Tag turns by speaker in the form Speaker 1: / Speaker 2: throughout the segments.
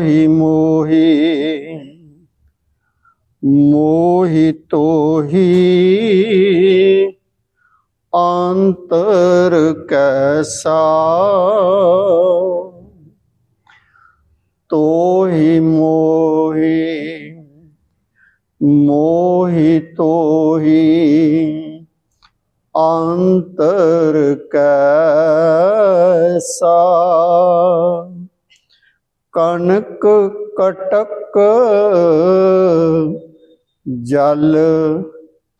Speaker 1: ਤੋਹੀ ਮੋਹੀ ਮੋਹੀ ਤੋਹੀ ਅੰਤਰ ਕੈਸਾ? ਤੋਹੀ ਮੋਹੀ ਮੋਹੀ ਤੋਹੀ ਅੰਤਰ ਕੈਸਾ? ਕਣਕ ਕਟਕ ਜਲ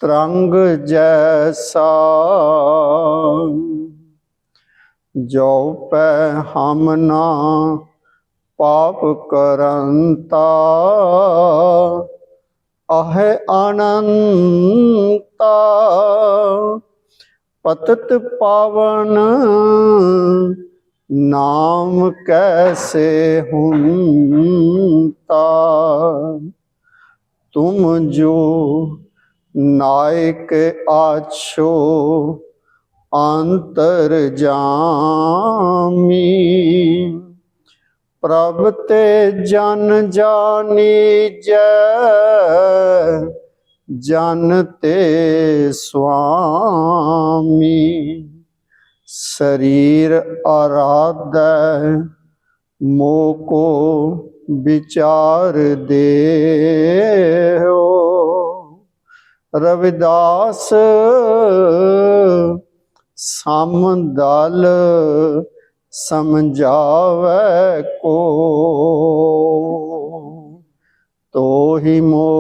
Speaker 1: ਤਰੰਗ ਜੈਸਾ। ਜੋ ਪੈ ਹਮ ਨਾ ਪਾਪ ਕਰੰਤਾ ਅਹੈ ਅਨੰਤਾ। ਪਤਤ ਪਾਵਨ ਨਾਮ ਕੈਸੇ ਹੁੰਤਾ ਤੁਮ ਜੋ ਨਾਇਕ ਆਛੋ, ਅੰਤਰ ਜਾਮੀ। ਪ੍ਰਭ ਤੇ ਜਨ ਜਾਨੀ ਜੈ, ਜਨ ਤੇ ਸੁਆਮੀ ਸਰੀਰ ਆਰਾਧੈ ਮੋਕੋ ਵਿਚਾਰ ਦੇਹੋ। ਰਵਿਦਾਸ ਸਮਦਲ ਸਮਝਾਵੇ ਕੋ। ਤੋਹੀ ਮੋਹੀ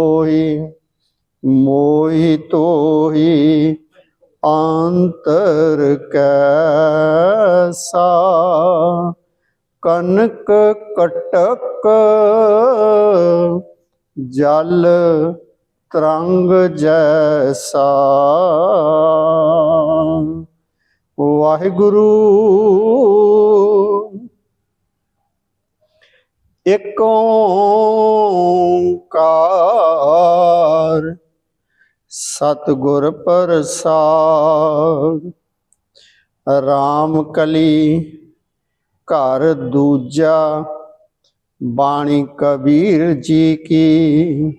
Speaker 1: ਅੰਤਰ ਕੈਸਾ? ਕਨਕ ਕਟਕ ਜਲ ਤਰੰਗ ਜੈਸਾ। ਵਾਹਿਗੁਰੂ ਇਕ ਓੰਕਾਰ ਸਤਿਗੁਰ ਪ੍ਰਸਾਦ। ਰਾਮ ਕਲੀ ਘਰ ਦੂਜਾ, ਬਾਣੀ ਕਬੀਰ ਜੀ ਕੀ।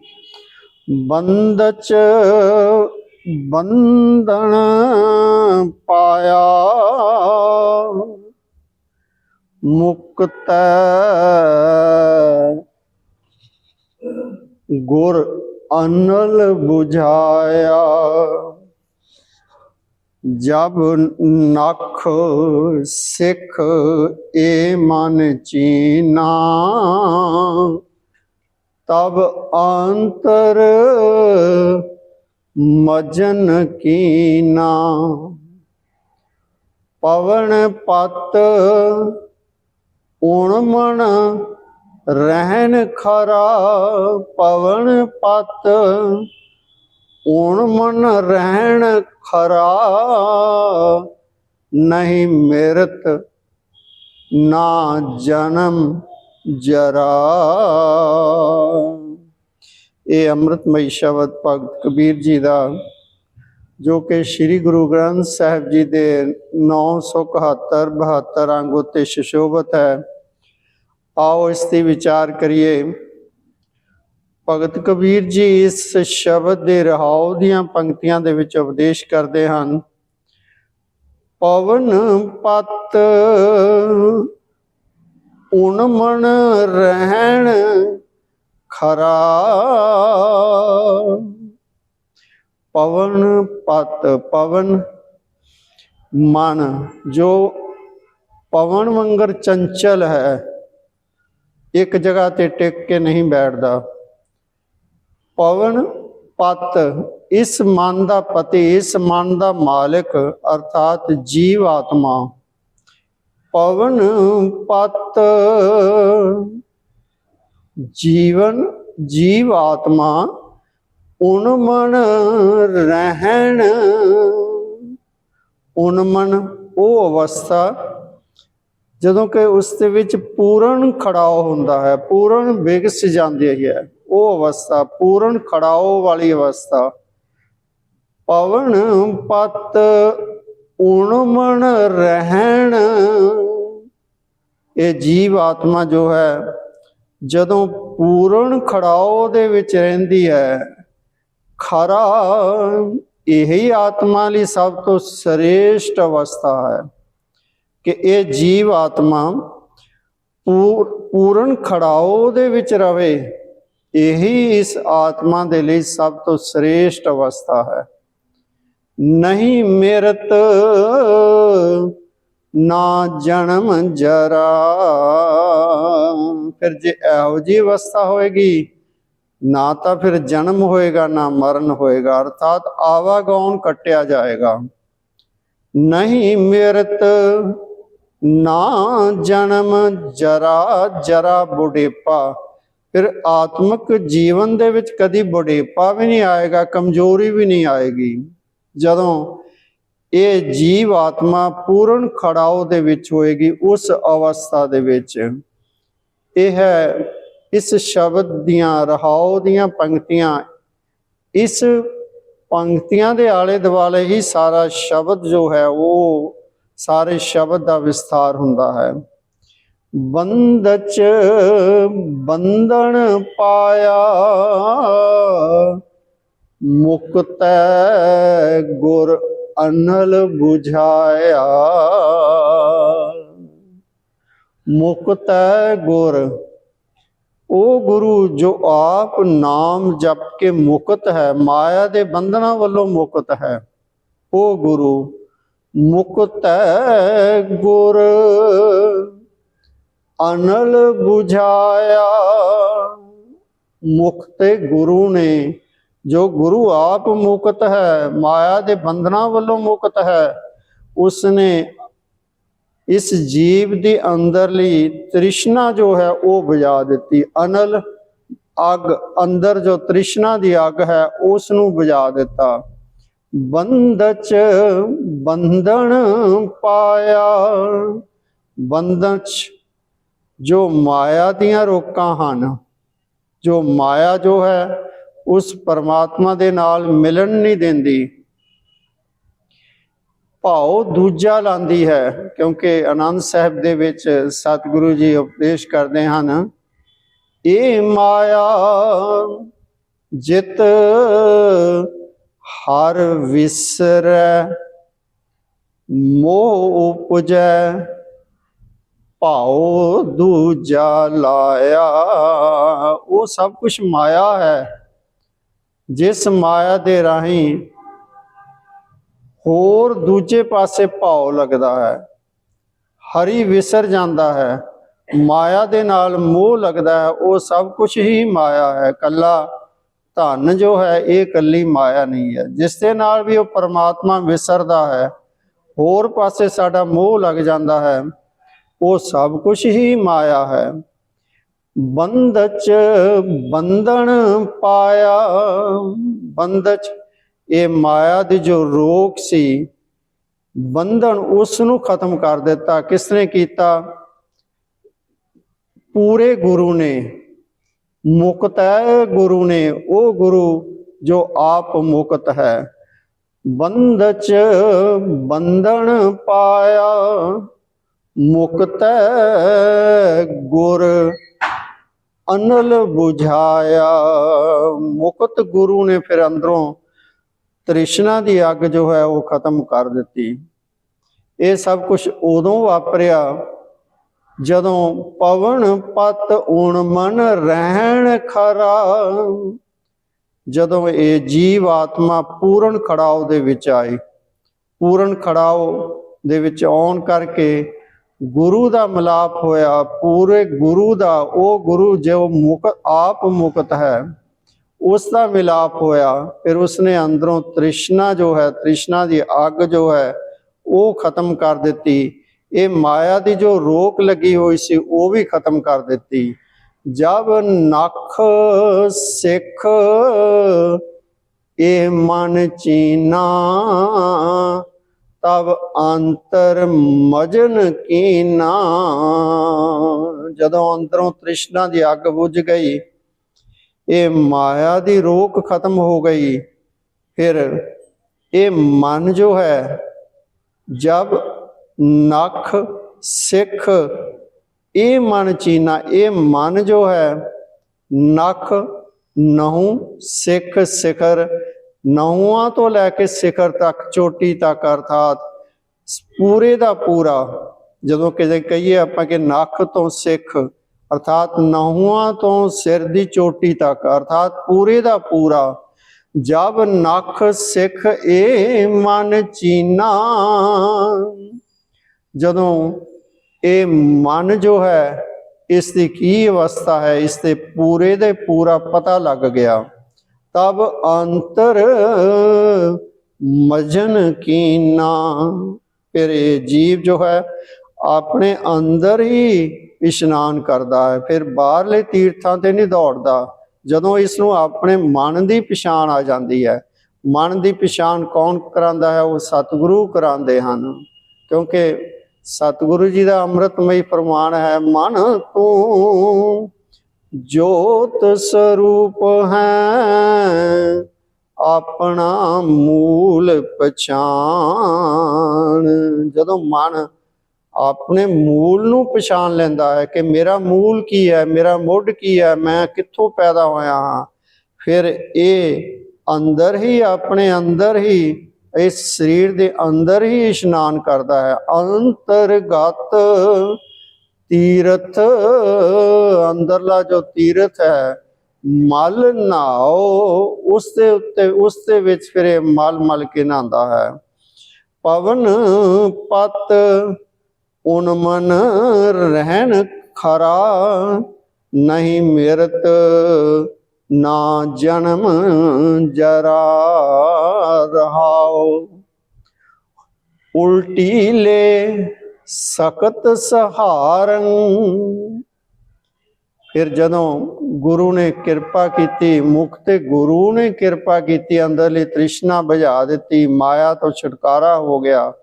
Speaker 1: ਬੰਦਚ ਬੰਧਨ ਪਾਇਆ। ਮੁਕਤ ਗੁਰ ਅਨਲ 부ਝਾਇਆ ਜਬ ਨਖ ਸਿੱਖ ਏ ਮਨ ਚੀਨਾ, ਤਬ ਅੰਤਰ ਮਜਨ ਕੀਨਾ। ਪਵਨ ਪਤ, ਉਣਮਣ ਰਹਿਣ ਖਰਾ ਪਵਨ ਪਤ ਉਣਮਣ ਰਹਿਣ ਖਰਾ ਨਹੀਂ ਮਿਰਤ, ਨਾ ਜਨਮ ਜਰਾ। ਇਹ ਅੰਮ੍ਰਿਤਮਈ ਸ਼ਬਦ ਭਗਤ ਕਬੀਰ ਜੀ ਦਾ, ਜੋ ਕਿ ਸ੍ਰੀ ਗੁਰੂ ਗ੍ਰੰਥ ਸਾਹਿਬ ਜੀ ਦੇ 971 72 ਅੰਗ ਉਤੇ ਸ਼ਿਸ਼ੋਭਤ ਹੈ। ਆਓ ਇਸ ਤੇ ਵਿਚਾਰ ਕਰੀਏ। ਭਗਤ ਕਬੀਰ ਜੀ ਇਸ ਸ਼ਬਦ ਦੇ ਰਹਾਉ ਦੀਆਂ ਪੰਕਤੀਆਂ ਦੇ ਵਿੱਚ ਉਪਦੇਸ਼ ਕਰਦੇ ਹਨ। ਪਵਨ ਪਤ ਉਨਮਣ ਰਹਿਣ ਖਰਾ। ਪਵਨ ਪਤ ਪਵਨ ਮਨ, ਜੋ ਪਵਨ ਵਾਂਗਰ ਚੰਚਲ ਹੈ। ਇੱਕ ਜਗ੍ਹਾ ਤੇ ਟਿਕ ਕੇ ਨਹੀਂ ਬੈਠਦਾ। ਪਵਨ ਪਤ, ਇਸ ਮਨ ਦਾ ਪਤੀ, ਇਸ ਮਨ ਦਾ ਮਾਲਕ, ਅਰਥਾਤ ਜੀਵ ਆਤਮਾ। ਪਵਨ ਪਤ, ਜੀਵਨ ਜੀਵ ਆਤਮਾ, ਉਨਮਨ ਰਹਿਣ, ਉਨਮਨ ਉਹ ਅਵਸਥਾ ਜਦੋਂ ਕਿ ਉਸ ਦੇ ਵਿੱਚ ਪੂਰਨ ਖੜਾਓ ਹੁੰਦਾ ਹੈ, ਪੂਰਨ ਵਿਗਸ ਜਾਂਦੀ ਹੈ, ਉਹ ਅਵਸਥਾ, ਪੂਰਨ ਖੜਾਓ ਵਾਲੀ ਅਵਸਥਾ। ਪਵਨ ਪਤ ਉਣਮਣ ਰਹਿਣ, ਇਹ ਜੀਵ ਆਤਮਾ ਜੋ ਹੈ, ਜਦੋਂ ਪੂਰਨ ਖੜਾਓ ਦੇ ਵਿੱਚ ਰਹਿੰਦੀ ਹੈ, ਖਰਾ ਇਹੀ ਆਤਮਾ ਲਈ ਸਭ ਤੋਂ ਸ੍ਰੇਸ਼ਟ ਅਵਸਥਾ ਹੈ। ਕਿ ਇਹ ਜੀਵ ਆਤਮਾ ਪੂਰ- ਪੂਰਨ ਖੜਾਓ ਦੇ ਵਿੱਚ ਰਵੇ, ਇਹੀ ਇਸ ਆਤਮਾ ਦੇ ਲਈ ਸਭ ਤੋਂ ਸ੍ਰੇਸ਼ਟ ਅਵਸਥਾ ਹੈ। ਨਹੀਂ ਮਿਰਤ, ਨਾ ਜਨਮ ਜਰਾ। ਫਿਰ ਜੇ ਇਹੋ ਜੀ ਅਵਸਥਾ ਹੋਏਗੀ, ਨਾ ਤਾਂ ਫਿਰ ਜਨਮ ਹੋਏਗਾ, ਨਾ ਮਰਨ ਹੋਏਗਾ, ਅਰਥਾਤ ਆਵਾਗੌਨ ਕੱਟਿਆ ਜਾਏਗਾ। ਨਹੀਂ ਮਿਰਤ ਨਾ ਜਨਮ ਜਰਾ ਜਰਾ ਬੁਢੇਪਾ। ਫਿਰ ਆਤਮਿਕ ਜੀਵਨ ਦੇ ਵਿੱਚ ਕਦੀ ਬੁਢੇਪਾ ਵੀ ਨਹੀਂ ਆਏਗਾ, ਕਮਜ਼ੋਰੀ ਵੀ ਨਹੀਂ ਆਏਗੀ। ਜਦੋਂ ਇਹ ਜੀਵ ਆਤਮਾ ਪੂਰਨ ਖੜਾਓ ਦੇ ਵਿੱਚ ਹੋਏਗੀ, ਉਸ ਅਵਸਥਾ ਦੇ ਵਿੱਚ। ਇਹ ਹੈ ਇਸ ਸ਼ਬਦ ਦੀਆਂ ਰਹਾਉ ਦੀਆਂ ਪੰਕਤੀਆਂ। ਇਸ ਪੰਕਤੀਆਂ ਦੇ ਆਲੇ ਦੁਆਲੇ ਹੀ ਸਾਰਾ ਸ਼ਬਦ ਜੋ ਹੈ, ਉਹ ਸਾਰੇ ਸ਼ਬਦ ਦਾ ਵਿਸਥਾਰ ਹੁੰਦਾ ਹੈ। ਬੰਦ ਚ ਬੰਧਨ ਪਾਇਆ, ਮੁਕਤੈ ਗੁਰ ਅਨਲ 부ਝਾਇਆ ਮੁਕਤੈ ਗੁਰ ਉਹ ਗੁਰੂ ਜੋ ਆਪ ਨਾਮ ਜਪ ਕੇ ਮੁਕਤ ਹੈ, ਮਾਇਆ ਦੇ ਬੰਧਨਾਂ ਵੱਲੋਂ ਮੁਕਤ ਹੈ। ਉਹ ਗੁਰੂ ਮੁਕਤ ਹੈ ਗੁਰ। ਅਨਲ 부ਝਾਇਆ ਮੁਕਤੇ ਗੁਰੂ ਨੇ, ਜੋ ਗੁਰੂ ਆਪ ਮੁਕਤ ਹੈ, ਮਾਇਆ ਦੇ ਬੰਧਨਾਂ ਵੱਲੋਂ ਮੁਕਤ ਹੈ ਉਸ ਨੇ ਇਸ ਜੀਵ ਦੇ ਅੰਦਰਲੀ ਤ੍ਰਿਸ਼ਨਾ ਜੋ ਹੈ, ਉਹ ਬੁਝਾ ਦਿੱਤੀ। ਅਨਲ ਅਗ ਅੰਦਰ ਜੋ ਤ੍ਰਿਸ਼ਨਾ ਦੀ ਅਗ ਹੈ ਉਸ ਨੂੰ ਬੁਝਾ ਦਿੱਤਾ। ਬੰਦ ਚ ਬੰਧਨ ਪਾਇਆ। ਬੰਧਨ 'ਚ ਜੋ ਮਾਇਆ ਦੀਆਂ ਰੋਕਾਂ ਹਨ, ਜੋ ਮਾਇਆ ਜੋ ਹੈ, ਉਸ ਪਰਮਾਤਮਾ ਦੇ ਨਾਲ ਮਿਲਣ ਨਹੀਂ ਦਿੰਦੀ। ਭਾਉ ਦੂਜਾ ਲਾਂਦੀ ਹੈ, ਕਿਉਂਕਿ ਆਨੰਦ ਸਾਹਿਬ ਦੇ ਵਿੱਚ ਸਤਿਗੁਰੂ ਜੀ ਉਪਦੇਸ਼ ਕਰਦੇ ਹਨ ਇਹ ਮਾਇਆ, ਜਿਤ ਹਰ ਵਿਸਰੈ, ਮੋਹ ਉਪਜੈ, ਭਾਉ ਦੂਜਾ ਲਾਇਆ। ਉਹ ਸਭ ਕੁਝ ਮਾਇਆ ਹੈ। ਜਿਸ ਮਾਇਆ ਦੇ ਰਾਹੀਂ ਹੋਰ ਦੂਜੇ ਪਾਸੇ ਭਾਉ ਲੱਗਦਾ ਹੈ, ਹਰੀ ਵਿਸਰ ਜਾਂਦਾ ਹੈ, ਮਾਇਆ ਦੇ ਨਾਲ ਮੋਹ ਲੱਗਦਾ ਹੈ, ਉਹ ਸਭ ਕੁਝ ਹੀ ਮਾਇਆ ਹੈ, ਕੱਲਾ ਧਨ ਜੋ ਹੈ, ਇਹ ਕੱਲੀ ਮਾਇਆ ਨਹੀਂ ਹੈ। ਜਿਸ ਦੇ ਨਾਲ ਵੀ ਉਹ ਪਰਮਾਤਮਾ ਵਿਸਰਦਾ ਹੈ, ਹੋਰ ਪਾਸੇ ਸਾਡਾ ਮੋਹ ਲੱਗ ਜਾਂਦਾ ਹੈ, ਉਹ ਸਭ ਕੁਝ ਹੀ ਮਾਇਆ ਹੈ। ਬੰਦਚ ਬੰਧਨ ਪਾਇਆ ਬੰਦਚ ਇਹ ਮਾਇਆ ਦੀ ਜੋ ਰੋਕ ਸੀ, ਬੰਧਨ ਉਸ ਨੂੰ ਖਤਮ ਕਰ ਦਿੱਤਾ। ਕਿਸ ਨੇ ਕੀਤਾ? ਪੂਰੇ ਗੁਰੂ ਨੇ ਮੁਕਤ ਹੈ ਗੁਰੂ ਨੇ, ਉਹ ਗੁਰੂ ਜੋ ਆਪ ਮੁਕਤ ਹੈ। ਬੰਦਚ ਬੰਧਨ ਪਾਇਆ, ਮੁਕਤ ਗੁਰ ਅਨਲ 부ਝਾਇਆ ਮੁਕਤ ਗੁਰੂ ਨੇ ਫਿਰ ਅੰਦਰੋਂ ਤ੍ਰਿਸ਼ਨਾ ਦੀ ਅੱਗ ਜੋ ਹੈ ਉਹ ਖਤਮ ਕਰ ਦਿੱਤੀ। ਇਹ ਸਭ ਕੁਝ ਉਦੋਂ ਵਾਪਰਿਆ ਜਦੋਂ ਪਵਨ ਪਤ ਊਣ ਮਨ ਰਹਿਣ ਖਰਾ, ਜਦੋਂ ਇਹ ਜੀਵ ਆਤਮਾ ਪੂਰਨ ਖੜਾਓ ਦੇ ਵਿੱਚ ਆਈ ਪੂਰਨ ਖੜਾਓ ਦੇ ਵਿੱਚ ਆਉਣ ਕਰਕੇ ਗੁਰੂ ਦਾ ਮਿਲਾਪ ਹੋਇਆ, ਪੂਰੇ ਗੁਰੂ ਦਾ, ਉਹ ਗੁਰੂ ਜੋ ਮੁਕ, ਆਪ ਮੁਕਤ ਹੈ, ਉਸ ਦਾ ਮਿਲਾਪ ਹੋਇਆ, ਫਿਰ ਉਸਨੇ ਅੰਦਰੋਂ ਤ੍ਰਿਸ਼ਨਾ ਜੋ ਹੈ, ਤ੍ਰਿਸ਼ਨਾ ਦੀ ਅੱਗ ਜੋ ਹੈ, ਉਹ ਖਤਮ ਕਰ ਦਿੱਤੀ ਇਹ ਮਾਇਆ ਦੀ ਜੋ ਰੋਕ ਲੱਗੀ ਹੋਈ ਸੀ, ਉਹ ਵੀ ਖਤਮ ਕਰ ਦਿੱਤੀ। ਜਬ ਨਖ ਸਿੱਖ, ਇਹ ਮਨ ਚੀਨਾ, ਤਬ ਅੰਤਰ ਮਜਨ ਕੀਨਾ। ਜਦੋਂ ਅੰਦਰੋਂ ਤ੍ਰਿਸ਼ਨਾ ਦੀ ਅੱਗ ਬੁਝ ਗਈ, ਇਹ ਮਾਇਆ ਦੀ ਰੋਕ ਖਤਮ ਹੋ ਗਈ। ਫਿਰ ਇਹ ਮਨ ਜੋ ਹੈ, ਜਬ ਨਖ, ਸਿੱਖ, ਇਹ ਮਨ ਚੀਨਾ, ਇਹ ਮਨ ਜੋ ਹੈ, ਨਖ, ਨਹੁ, ਸਿੱਖ, ਸਿਖਰ, ਨਹੁਆਂ ਤੋਂ ਲੈ ਕੇ ਸਿਖਰ ਤੱਕ, ਚੋਟੀ ਤੱਕ, ਅਰਥਾਤ ਪੂਰੇ ਦਾ ਪੂਰਾ, ਜਦੋਂ ਕਿਸੇ ਕਹੀਏ ਆਪਾਂ ਕਿ ਨਖ ਤੋਂ ਸਿੱਖ, ਅਰਥਾਤ ਨਹੁਆਂ ਤੋਂ ਸਿਰ ਦੀ ਚੋਟੀ ਤੱਕ, ਅਰਥਾਤ ਪੂਰੇ ਦਾ ਪੂਰਾ, ਜਬ ਨਖ, ਸਿੱਖ, ਇਹ ਮਨ ਚੀਨਾ ਜਦੋਂ ਇਹ ਮਨ ਜੋ ਹੈ, ਇਸ ਦੀ ਕੀ ਅਵਸਥਾ ਹੈ, ਇਸ ਦੇ ਪੂਰੇ ਦੇ ਪੂਰਾ ਪਤਾ ਲੱਗ ਗਿਆ। ਤਬ ਅੰਤਰ ਮਜਨ ਕੀਨਾ। ਫਿਰ ਇਹ ਜੀਵ ਜੋ ਹੈ, ਆਪਣੇ ਅੰਦਰ ਹੀ ਇਸ਼ਨਾਨ ਕਰਦਾ ਹੈ। ਫਿਰ ਬਾਹਰਲੇ ਤੀਰਥਾਂ ਤੇ ਨਹੀਂ ਦੌੜਦਾ। ਜਦੋਂ ਇਸ ਨੂੰ ਆਪਣੇ ਮਨ ਦੀ ਪਛਾਣ ਆ ਜਾਂਦੀ ਹੈ, ਮਨ ਦੀ ਪਛਾਣ ਕੌਣ ਕਰਾਂਦਾ ਹੈ? ਉਹ ਸਤਿਗੁਰੂ ਕਰਾਉਂਦੇ ਹਨ। ਕਿਉਂਕਿ ਸਤਿਗੁਰੂ ਜੀ ਦਾ ਅੰਮ੍ਰਿਤਮਈ ਫਰਮਾਨ ਹੈ, ਮਨ ਤੂੰ ਜੋਤ ਸਰੂਪ ਹੈ, ਆਪਣਾ ਮੂਲ ਪਛਾਣ। ਜਦੋਂ ਮਨ ਆਪਣੇ ਮੂਲ ਨੂੰ ਪਛਾਣ ਲੈਂਦਾ ਹੈ ਕਿ ਮੇਰਾ ਮੂਲ ਕੀ ਹੈ, ਮੇਰਾ ਮੁੱਢ ਕੀ ਹੈ, ਮੈਂ ਕਿੱਥੋਂ ਪੈਦਾ ਹੋਇਆ ਹਾਂ, ਫਿਰ ਇਹ ਅੰਦਰ ਹੀ, ਆਪਣੇ ਅੰਦਰ ਹੀ ਇਸ ਸਰੀਰ ਦੇ ਅੰਦਰ ਹੀ ਇਸ਼ਨਾਨ ਕਰਦਾ ਹੈ। ਅੰਤਰਗਤ ਤੀਰਥ, ਅੰਦਰਲਾ ਜੋ ਤੀਰਥ ਹੈ, ਮਲ ਨਾਓ, ਉਸ ਦੇ ਉੱਤੇ, ਉਸ ਦੇ ਵਿੱਚ ਫਿਰ ਇਹ ਮਲ ਮਲ ਕੇ ਨਹਾਉਂਦਾ ਹੈ। ਪਵਨ ਪਤ ਉਨ ਰਹਿਣ ਖਰਾ, ਨਹੀਂ ਮਿਰਤ ਨਾ ਜਨਮ ਜਰਾ ਰਹਾਓ। ਉਲਟੀ ਲੈ ਸਖਤ ਸਹਾਰੰ। ਫਿਰ ਜਦੋਂ ਗੁਰੂ ਨੇ ਕਿਰਪਾ ਕੀਤੀ, ਮੁਖ ਤੇ ਗੁਰੂ ਨੇ ਕਿਰਪਾ ਕੀਤੀ, ਅੰਦਰਲੀ ਤ੍ਰਿਸ਼ਨਾ ਬੁਝਾ ਦਿੱਤੀ, ਮਾਇਆ ਤੋਂ ਛੁਟਕਾਰਾ ਹੋ ਗਿਆ।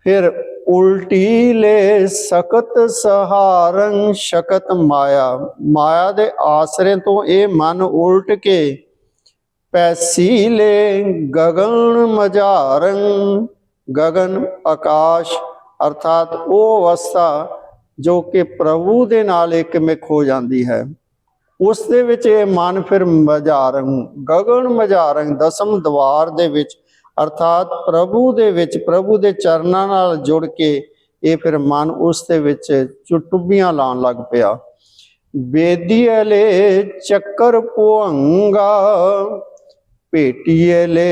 Speaker 1: ਫਿਰ ਉਲਟੀ ਲੈ ਸਖਤ ਸਹਾਰੰ ਸ਼ਕਤ ਮਾਇਆ। ਮਾਇਆ ਦੇ ਆਸਰੇ ਤੋਂ ਇਹ ਮਨ ਉਲਟ ਕੇ ਪੈਸੀ ਲੈ ਗਗਨ ਮਝਾਰੰ ਗਗਨ ਆਕਾਸ਼ ਅਰਥਾਤ ਉਹ ਅਵਸਥਾ ਜੋ ਕਿ ਪ੍ਰਭੂ ਦੇ ਨਾਲ ਇੱਕ ਮਿਕ ਹੋ ਜਾਂਦੀ ਹੈ। ਉਸ ਦੇ ਵਿੱਚ ਇਹ ਮਨ ਫਿਰ ਮਝਾਰੰ ਗਗਨ ਮਝਾਰੰ ਦਸਮ ਦਵਾਰ ਦੇ ਵਿੱਚ ਅਰਥਾਤ ਪ੍ਰਭੂ ਦੇ ਵਿੱਚ, ਪ੍ਰਭੂ ਦੇ ਚਰਨਾਂ ਨਾਲ ਜੁੜ ਕੇ ਇਹ ਫਿਰ ਮਨ ਉਸ ਦੇ ਵਿੱਚ ਚੁਟੁੱਬੀਆਂ ਲਾਉਣ ਲੱਗ ਪਿਆ। ਵੇਦੀਲੇ ਚੱਕਰ ਪੁਹੰਗਾ ਭੇਟੀਲੇ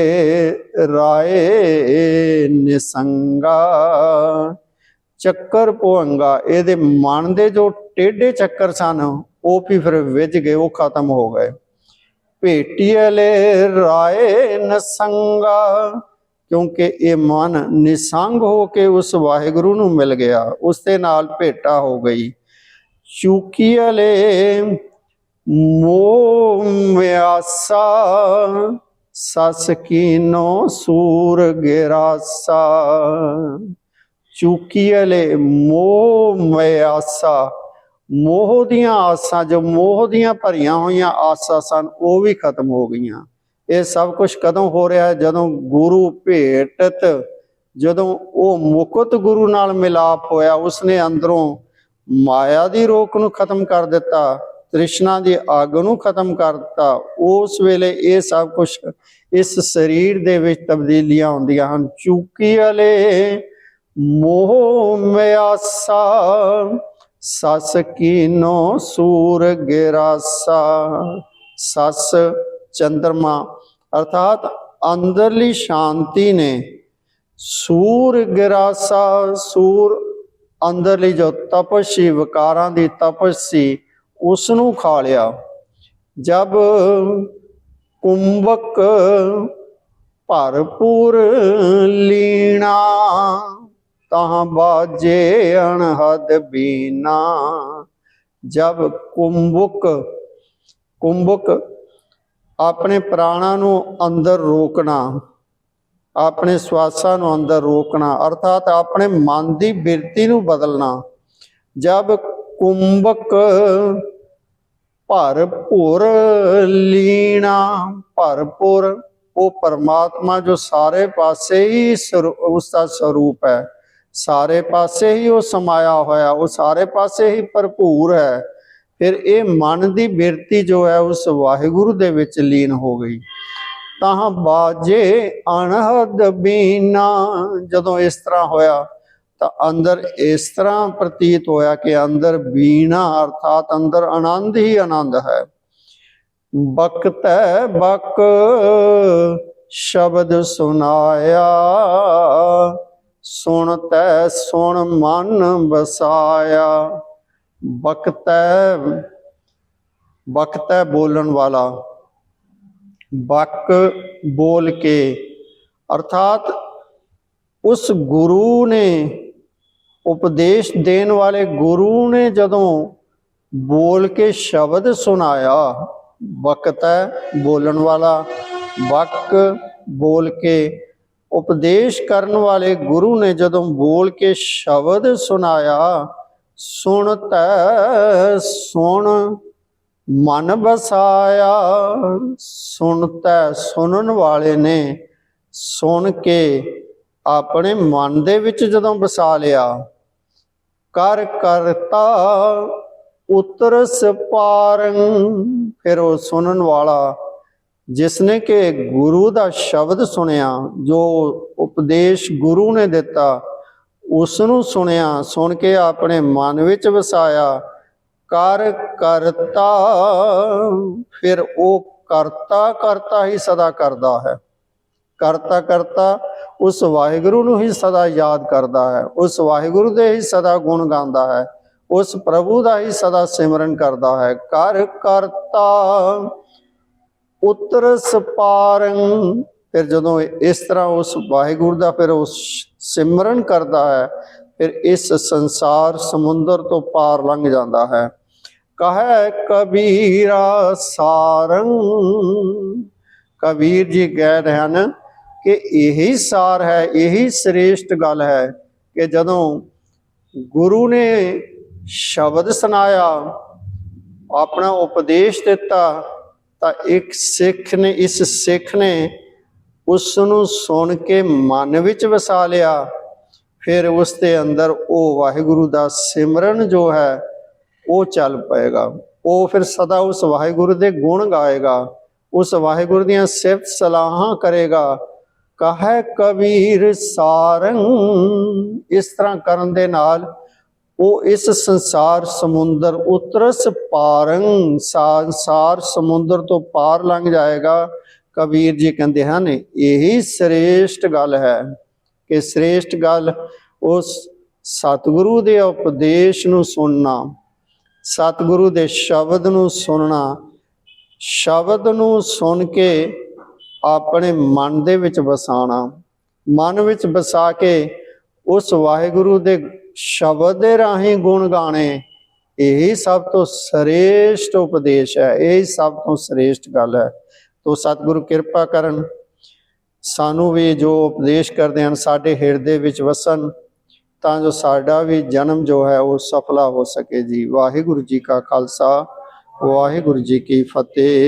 Speaker 1: ਰਾਏ ਨਿਸੰਗਾ। ਚੱਕਰ ਪੁਹੰਗਾ ਇਹਦੇ ਮਨ ਦੇ ਜੋ ਟੇਢੇ ਚੱਕਰ ਸਨ, ਉਹ ਵੀ ਫਿਰ ਵਿਜ ਗਏ, ਉਹ ਖਤਮ ਹੋ ਗਏ। ਭੇਟੀਲੇ ਰਾਏ ਨਸੰਗਾ ਕਿਉਂਕਿ ਇਹ ਮਨ ਨਿਸੰਗ ਹੋ ਕੇ ਉਸ ਵਾਹਿਗੁਰੂ ਨੂੰ ਮਿਲ ਗਿਆ, ਉਸ ਦੇ ਨਾਲ ਭੇਟਾ ਹੋ ਗਈ। ਚੂਕੀਲੇ ਮੋ ਮਿਆਸਾ, ਸਸ ਕੀਨੋ ਸੂਰ ਗਿਰਾਸਾ। ਚੂਕੀਲੇ ਮੋਹ ਮਿਆਸਾ ਮੋਹ ਦੀਆਂ ਆਸਾਂ, ਜੋ ਮੋਹ ਦੀਆਂ ਭਰੀਆਂ ਹੋਈਆਂ ਆਸਾਂ ਸਨ, ਉਹ ਵੀ ਖਤਮ ਹੋ ਗਈਆਂ। ਇਹ ਸਭ ਕੁਝ ਕਦੋਂ ਹੋ ਰਿਹਾ ਜਦੋਂ ਗੁਰੂ ਭੇਟਤ, ਜਦੋਂ ਉਹ ਮੁਕਤ ਗੁਰੂ ਨਾਲ ਮਿਲਾਪ ਹੋਇਆ, ਉਸਨੇ ਅੰਦਰੋਂ ਮਾਇਆ ਦੀ ਰੋਕ ਨੂੰ ਖਤਮ ਕਰ ਦਿੱਤਾ, ਤ੍ਰਿਸ਼ਨਾ ਦੀ ਅੱਗ ਨੂੰ ਖਤਮ ਕਰ ਦਿੱਤਾ। ਉਸ ਵੇਲੇ ਇਹ ਸਭ ਕੁਝ ਇਸ ਸਰੀਰ ਦੇ ਵਿੱਚ ਤਬਦੀਲੀਆਂ ਹੁੰਦੀਆਂ ਹਨ। ਚੁੱਕੀ ਵਾਲੇ ਮੋਹ ਮਿਆਸਾ ਸਸ ਕੀਨੋ ਸੂਰ ਗਿਰਾਸਾ। ਸਸ ਚੰਦਰਮਾ। ਅਰਥਾਤ ਅੰਦਰਲੀ ਸ਼ਾਂਤੀ ਨੇ ਸੂਰ ਗਿਰਾਸਾ, ਸੂਰ ਅੰਦਰਲੀ ਜੋ ਤਪਸ਼ ਸੀ ਵਿਕਾਰਾਂ ਦੀ ਤਪਸ਼ ਸੀ ਉਸ ਨੂੰ ਖਾ ਲਿਆ ਜਬ ਕੁੰਭਕ ਭਰਪੂਰ ਲੀਣਾ। ਤਾਂ ਬਾਜੇ ਅਣਹਦ ਬੀਨਾ। ਜਬ ਕੁੰਭਕ ਕੁੰਭਕ, ਆਪਣੇ ਪ੍ਰਾਣਾਂ ਨੂੰ ਅੰਦਰ ਰੋਕਣਾ, ਆਪਣੇ ਸਵਾਸਾਂ ਨੂੰ ਅੰਦਰ ਰੋਕਣਾ, ਅਰਥਾਤ ਆਪਣੇ ਮਨ ਦੀ ਬਿਰਤੀ ਨੂੰ ਬਦਲਣਾ। ਜਬ ਕੁੰਭਕ ਭਰਪੂਰ ਲੀਣਾ, ਭਰਪੂਰ, ਉਹ ਪਰਮਾਤਮਾ ਜੋ ਸਾਰੇ ਪਾਸੇ ਹੀ ਸਰੂ- ਉਸ ਦਾ ਸਰੂਪ ਹੈ। ਸਾਰੇ ਪਾਸੇ ਹੀ ਉਹ ਸਮਾਇਆ ਹੋਇਆ, ਉਹ ਸਾਰੇ ਪਾਸੇ ਹੀ ਭਰਪੂਰ ਹੈ। ਫਿਰ ਇਹ ਮਨ ਦੀ ਬਿਰਤੀ ਜੋ ਹੈ, ਉਸ ਵਾਹਿਗੁਰੂ ਦੇ ਵਿੱਚ ਲੀਨ ਹੋ ਗਈ। ਤਾਂ ਬਾਜੇ ਅਣਹਦ ਬੀਨਾ ਜਦੋਂ ਇਸ ਤਰ੍ਹਾਂ ਹੋਇਆ, ਤਾਂ ਅੰਦਰ ਇਸ ਤਰ੍ਹਾਂ ਪ੍ਰਤੀਤ ਹੋਇਆ ਕਿ ਅੰਦਰ ਬੀਨਾ ਅਰਥਾਤ ਅੰਦਰ ਆਨੰਦ ਹੀ ਆਨੰਦ ਹੈ। ਬਕਤੈ ਬਕ ਸ਼ਬਦ ਸੁਨਾਇਆ ਸੁਣ ਤੈ ਸੁਣ ਮਨ ਵਸਾਇਆ। ਬਕਤੈ ਬਕਤੈ ਬੋਲਣ ਵਾਲਾ। ਬਕ ਬੋਲ ਕੇ, ਅਰਥਾਤ ਉਸ ਗੁਰੂ ਨੇ ਉਪਦੇਸ਼ ਦੇਣ ਵਾਲੇ ਗੁਰੂ ਨੇ ਜਦੋਂ ਬੋਲ ਕੇ ਸ਼ਬਦ ਸੁਣਾਇਆ ਵਕਤ ਹੈ ਬੋਲਣ ਵਾਲਾ ਵਕ ਬੋਲ ਕੇ ਉਪਦੇਸ਼ ਕਰਨ ਵਾਲੇ ਗੁਰੂ ਨੇ ਜਦੋਂ ਬੋਲ ਕੇ ਸ਼ਬਦ ਸੁਣਾਇਆ, ਸੁਣ ਤੈ, ਸੁਣ ਮਨ ਬਸਾਇਆ, ਸੁਣ ਤੈ ਸੁਣਨ ਵਾਲੇ ਨੇ ਸੁਣ ਕੇ ਆਪਣੇ ਮਨ ਦੇ ਵਿੱਚ ਜਦੋਂ ਵਸਾ ਲਿਆ, ਕਰ ਕਰਤਾ ਉਤਰਸ ਪਾਰੰ ਫਿਰ ਉਹ ਸੁਣਨ ਵਾਲਾ ਜਿਸਨੇ ਕਿ ਗੁਰੂ ਦਾ ਸ਼ਬਦ ਸੁਣਿਆ, ਜੋ ਉਪਦੇਸ਼ ਗੁਰੂ ਨੇ ਦਿੱਤਾ ਉਸ ਨੂੰ ਸੁਣਿਆ, ਸੁਣ ਕੇ ਆਪਣੇ ਮਨ ਵਿੱਚ ਵਸਾਇਆ, ਕਰ ਕਰਤਾ, ਫਿਰ ਉਹ ਕਰਤਾ ਕਰਤਾ ਹੀ ਸਦਾ ਕਰਦਾ ਹੈ। ਕਰਤਾ ਕਰਤਾ ਉਸ ਵਾਹਿਗੁਰੂ ਨੂੰ ਹੀ ਸਦਾ ਯਾਦ ਕਰਦਾ ਹੈ, ਉਸ ਵਾਹਿਗੁਰੂ ਦੇ ਹੀ ਸਦਾ ਗੁਣ ਗਾਉਂਦਾ ਹੈ, ਉਸ ਪ੍ਰਭੂ ਦਾ ਹੀ ਸਦਾ ਸਿਮਰਨ ਕਰਦਾ ਹੈ। ਕਰ ਕਰਤਾ ਉਤਰ ਸਪਾਰੰ ਫਿਰ ਜਦੋਂ ਇਸ ਤਰ੍ਹਾਂ ਉਸ ਵਾਹਿਗੁਰੂ ਦਾ ਫਿਰ ਉਸ ਸਿਮਰਨ ਕਰਦਾ ਹੈ, ਫਿਰ ਇਸ ਸੰਸਾਰ ਸਮੁੰਦਰ ਤੋਂ ਪਾਰ ਲੰਘ ਜਾਂਦਾ ਹੈ। ਕਹੈ ਕਬੀਰਾ ਸਾਰੰ ਕਬੀਰ ਜੀ ਕਹਿ ਰਹੇ ਹਨ ਕਿ ਇਹੀ ਸਾਰ ਹੈ, ਇਹੀ ਸ੍ਰੇਸ਼ਟ ਗੱਲ ਹੈ ਕਿ ਜਦੋਂ ਗੁਰੂ ਨੇ ਸ਼ਬਦ ਸੁਨਾਇਆ ਆਪਣਾ ਉਪਦੇਸ਼ ਦਿੱਤਾ ਤਾਂ ਇੱਕ ਸਿੱਖ ਨੇ, ਇਸ ਸਿੱਖ ਨੇ ਉਸ ਨੂੰ ਸੁਣ ਕੇ ਮਨ ਵਿੱਚ ਵਸਾ ਲਿਆ। ਫਿਰ ਉਸ ਦੇ ਅੰਦਰ ਉਹ ਵਾਹਿਗੁਰੂ ਦਾ ਸਿਮਰਨ ਜੋ ਹੈ, ਉਹ ਚੱਲ ਪਏਗਾ। ਉਹ ਫਿਰ ਸਦਾ ਉਸ ਵਾਹਿਗੁਰੂ ਦੇ ਗੁਣ ਗਾਏਗਾ। ਉਸ ਵਾਹਿਗੁਰੂ ਦੀਆਂ ਸਿਫਤ ਸਲਾਹਾਂ ਕਰੇਗਾ। ਕਹੈ ਕਬੀਰ ਸਾਰੰ ਇਸ ਤਰ੍ਹਾਂ ਕਰਨ ਦੇ ਨਾਲ ਉਹ ਇਸ ਸੰਸਾਰ ਸਮੁੰਦਰ ਉਤਰਸ ਪਾਰੰ ਸੰਸਾਰ ਸਮੁੰਦਰ ਤੋਂ ਪਾਰ ਲੰਘ ਜਾਏਗਾ। ਕਬੀਰ ਜੀ ਕਹਿੰਦੇ ਹਨ, ਇਹੀ ਸ੍ਰੇਸ਼ਟ ਗੱਲ ਹੈ ਕਿ ਸ੍ਰੇਸ਼ਟ ਗੱਲ ਉਸ ਸਤਿਗੁਰੂ ਦੇ ਉਪਦੇਸ਼ ਨੂੰ ਸੁਣਨਾ, ਸਤਿਗੁਰੂ ਦੇ ਸ਼ਬਦ ਨੂੰ ਸੁਣਨਾ, ਸ਼ਬਦ ਨੂੰ ਸੁਣ ਕੇ ਆਪਣੇ ਮਨ ਦੇ ਵਿੱਚ ਵਸਾਣਾ ਮਨ ਵਿੱਚ ਵਸਾ ਕੇ ਉਸ ਵਾਹਿਗੁਰੂ ਦੇ ਸ਼ਬਦ ਦੇ ਰਾਹੀਂ ਗੁਣ ਗਾਣੇ, ਇਹੀ ਸਭ ਤੋਂ ਸ੍ਰੇਸ਼ਟ ਉਪਦੇਸ਼ ਹੈ, ਇਹ ਸਭ ਤੋਂ ਸ੍ਰੇਸ਼ਟ ਗੱਲ ਹੈ। ਤੋ ਸਤਿਗੁਰੂ ਕਿਰਪਾ ਕਰਨ, ਸਾਨੂੰ ਵੀ ਜੋ ਉਪਦੇਸ਼ ਕਰਦੇ ਹਨ, ਸਾਡੇ ਹਿਰਦੇ ਵਿੱਚ ਵਸਣ, ਤਾਂ ਜੋ ਸਾਡਾ ਵੀ ਜਨਮ ਜੋ ਹੈ, ਉਹ ਸਫਲਾ ਹੋ ਸਕੇ ਜੀ। ਵਾਹਿਗੁਰੂ ਜੀ ਕਾ ਖਾਲਸਾ, ਵਾਹਿਗੁਰੂ ਜੀ ਕੀ ਫਤਿਹ।